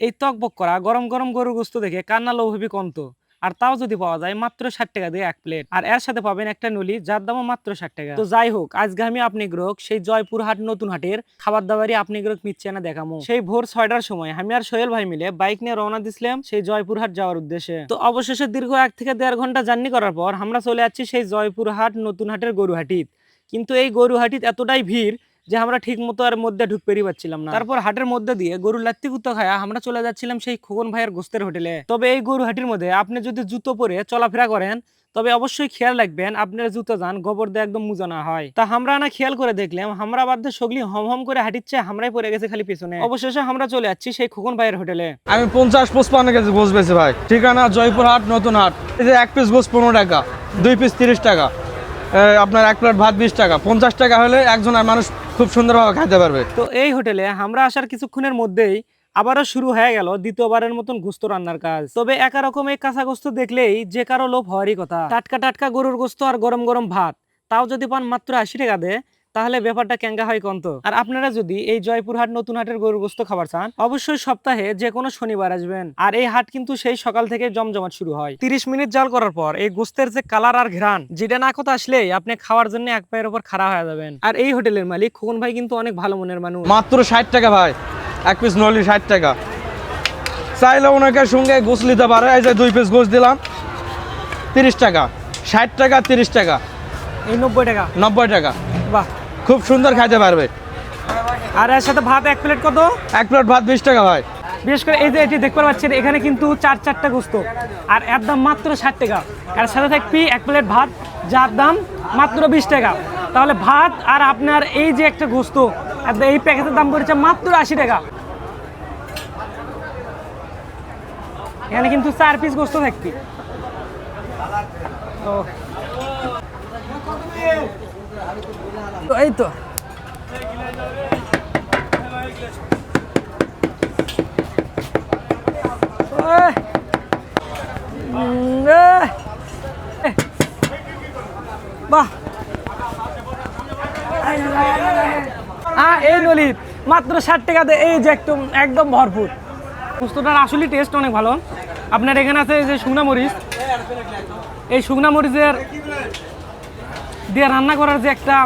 এই তকবক করা, গরম গরম গরুর গোস্ত দেখে কান্না লোভ কন্ত আর তাও যদি পাওয়া যায় মাত্র ষাট টাকা দিয়ে এক প্লেট। আর এর সাথে পাবেন একটা নলি, যার দামও মাত্র ষাট টাকা। তো যাই হোক, আজকে আমি আপনি গ্রহক সেই জয়পুর হাট নতুন হাটের খাবার দাবারই আপনি গ্রহক মিচ্ছে না দেখামো। সেই ভোর ছয়টার সময় আমি আর সোহেল ভাই মিলে বাইক নিয়ে রওনা দিছিলাম সেই জয়পুর হাট যাওয়ার উদ্দেশ্যে। তো অবশেষে দীর্ঘ এক থেকে দেড় ঘণ্টা জার্নি করার পর আমরা চলে যাচ্ছি সেই জয়পুর হাট নতুন হাটের গরুহাটিত। কিন্তু এই গরুহাটিত এতটাই ভিড় যে আমরা ঠিক মতো আর মধ্যে ঢুক পেরিয়ে পাচ্ছিলাম না। তারপর হাটের মধ্যে দিয়ে গরুর লাত্তি কুত্তা খায়া আমরা চলে যাচ্ছিলাম সেই খোকন ভাইয়ের গোস্তের হোটেলে। তবে এই গরু হাটির মধ্যে আপনি যদি জুতো পরে চলাফেরা করেন তবে অবশ্যই খেয়াল রাখবেন আপনার জুতো যান গোবর দিয়ে একদম মুজা না হয়। তা আমরা না খেয়াল করে দেখলাম আমরা বাদে সগলি হম হম করে হাঁটিচ্ছে আমরাই পড়ে গেছে খালি পিছনে। অবশেষে আমরা চলে যাচ্ছি সেই খোকন ভাইয়ের হোটেলে। আমি পঞ্চাশ পঁচপান্ন কেজি গোস বেছি ভাই। ঠিকানা জয়পুর হাট নতুন হাট। এই যে এক পিস গোস পনেরো টাকা দুই পিস তিরিশ টাকা। আপনার এক প্লেট ভাত বিশ টাকা। পঞ্চাশ টাকা হলে একজন আর মানুষ খুব সুন্দরভাবে খাইতে পারবে। তো এই হোটেলে আমরা আসার কিছুক্ষণের মধ্যেই আবারও শুরু হয়ে গেল দ্বিতীয়বারের মতন গোস্ত রান্নার কাজ। তবে একা রকম এই কাঁচা গোস্ত দেখলেই যে কারও লোভ হওয়ারই কথা। টাটকা টাটকা গরুর গোস্ত আর গরম গরম ভাত, তাও যদি পান মাত্র আশি টাকা দেয় তাহলে ব্যাপারটা ক্যাঙ্গা হয় কন্ত আর আপনারা যদি এই জয়পুরহাট নতুন হাটের গরুর গোস্ত খাবার চান অবশ্যই সপ্তাহে যে কোনো শনিবার আসবেন। আর এই হাট কিন্তু সেই সকাল থেকে জমজমাট শুরু হয়। তিরিশ মিনিট জাল করার পর এই গোস্তের যে কালার আর ঘ্রাণ যেটা না কথা আসলেই আপনি খাওয়ার জন্য এক পায়ের উপর খাড়া হয়ে যাবেন। আর এই হোটেলের মালিক খোকন ভাই কিন্তু অনেক ভালো মনের মানুষ। মাত্র ষাট টাকা ভাই। এক পিস নলি ষাট টাকা। চাইলে ওনাকে সঙ্গে গোস নিতে পারে। এই যে দুই পিস গোস দিলাম। তিরিশ টাকা। ষাট টাকা তিরিশ টাকা। এই নব্বই টাকা। নব্বই টাকা। বাহ। খুব সুন্দর খাইতে পারবে। আর এর সাথে ভাত এক প্লেট কত? এক প্লেট ভাত বিশ টাকা ভাই। বিশেষ করে এই যে এটি দেখতে পাচ্ছেন এখানে কিন্তু চার চারটা গোস্ত। আর এর দাম মাত্র ষাট টাকা। আর সাথে থাকবি এক প্লেট ভাত যার দাম মাত্র বিশ টাকা। তাহলে ভাত আর আপনার এই যে একটা গোস্ত এই প্যাকেটের দাম পড়েছে মাত্র আশি টাকা। এখানে কিন্তু চার পিস গোস্ত থাকবি। তো এই তো। বাহ! আ, এই নলিত মাত্র ষাট টাকাতে এই যে একদম একদম ভরপুর। পোস্তটার আসলে টেস্ট অনেক ভালো। আপনার এখানে আছে যে শুকনা মরিচ। এই শুকনা মরিচের দিয়ে রান্না করার যে একটা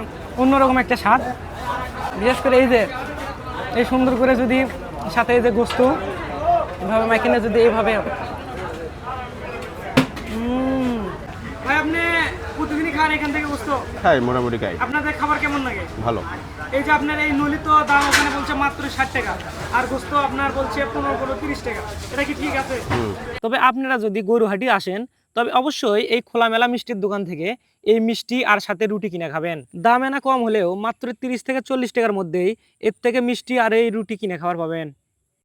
অন্যরকম একটা স্বাদ। বিশেষ করে এই যে এই সুন্দর করে যদি সাথে এই যে গোস্ত এভাবে মাইকিনে যদি এইভাবে। ভাই আপনি প্রতিদিনই খান এখান থেকে গোস্ত? খাই মোটামুটি খাই। আপনাদের খাবার কেমন লাগে? ভালো। এই যে আপনার এই নলিত দাম ওখানে বলছে মাত্র ষাট টাকা আর গোস্ত আপনার বলছে পনেরো পনেরো তিরিশ টাকা। এটা কি ঠিক আছে? তবে আপনারা যদি গরুহাটি আসেন তবে অবশ্যই এই খোলামেলা মিষ্টির দোকান থেকে এই মিষ্টি আর সাথে রুটি কিনে খাবেন। দাম এনা কম হলেও মাত্র তিরিশ থেকে চল্লিশ টাকার মধ্যেই এর থেকে মিষ্টি আর এই রুটি কিনে খাবার পাবেন।